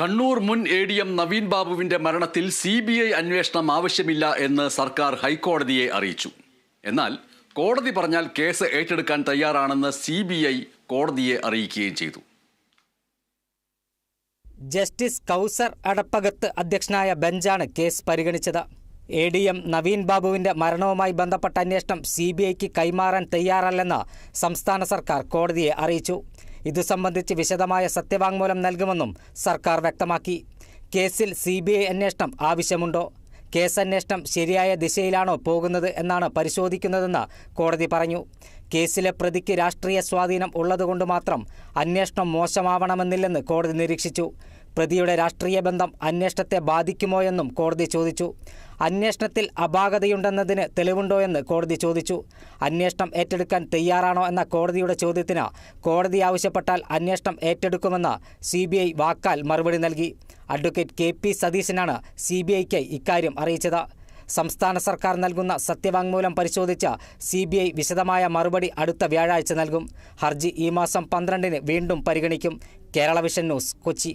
കണ്ണൂർ മുൻ A D M Naveen ബാബുവിന്റെ മരണത്തിൽ സി ബി ഐ അന്വേഷണം ആവശ്യമില്ല എന്ന് സർക്കാർ ഹൈക്കോടതിയെ അറിയിച്ചു. എന്നാൽ കോടതി പറഞ്ഞാൽ കേസ് ഏറ്റെടുക്കാൻ തയ്യാറാണെന്ന് സി ബി ഐ കോടതിയെ അറിയിക്കുകയും ചെയ്തു. ജസ്റ്റിസ് കൗസർ അടപ്പകത്ത് അധ്യക്ഷനായ ബെഞ്ചാണ് കേസ് പരിഗണിച്ചത്. എ ഡി എം നവീൻ ബാബുവിന്റെ മരണവുമായി ബന്ധപ്പെട്ട അന്വേഷണം സി ബി ഐക്ക് കൈമാറാൻ തയ്യാറല്ലെന്ന് സംസ്ഥാന സർക്കാർ കോടതിയെ അറിയിച്ചു. ഇതു സംബന്ധിച്ച് വിശദമായ സത്യവാങ്മൂലം നൽകുമെന്നും സർക്കാർ വ്യക്തമാക്കി. കേസിൽ സി ബി ഐ അന്വേഷണം ആവശ്യമുണ്ടോ? കേസന്വേഷണം ശരിയായ ദിശയിലാണോ പോകുന്നത് എന്നാണ് പരിശോധിക്കുന്നതെന്ന് കോടതി പറഞ്ഞു. കേസിലെ പ്രതിക്ക് രാഷ്ട്രീയ സ്വാധീനം ഉള്ളതുകൊണ്ട് മാത്രം അന്വേഷണം മോശമാവണമെന്നില്ലെന്ന് കോടതി നിരീക്ഷിച്ചു. പ്രതിയുടെ രാഷ്ട്രീയ ബന്ധം അന്വേഷണത്തെ ബാധിക്കുമോ എന്നും കോടതി ചോദിച്ചു. അന്വേഷണത്തിൽ അപാകതയുണ്ടെന്നതിന് തെളിവുണ്ടോ എന്ന് കോടതി ചോദിച്ചു. അന്വേഷണം ഏറ്റെടുക്കാൻ തയ്യാറാണോ എന്ന കോടതിയുടെ ചോദ്യത്തിന് കോടതി ആവശ്യപ്പെട്ടാൽ അന്വേഷണം ഏറ്റെടുക്കുമെന്ന് സി വാക്കാൽ മറുപടി നൽകി. അഡ്വക്കേറ്റ് കെ പി സതീശനാണ് സി ബി ഐക്ക് ഇക്കാര്യം അറിയിച്ചത്. സംസ്ഥാന സർക്കാർ നൽകുന്ന സത്യവാങ്മൂലം പരിശോധിച്ച സി ബി ഐ വിശദമായ മറുപടി അടുത്ത വ്യാഴാഴ്ച നൽകും. ഹർജി ഈ മാസം പന്ത്രണ്ടിന് വീണ്ടും പരിഗണിക്കും. Kerala Vision News Kochi.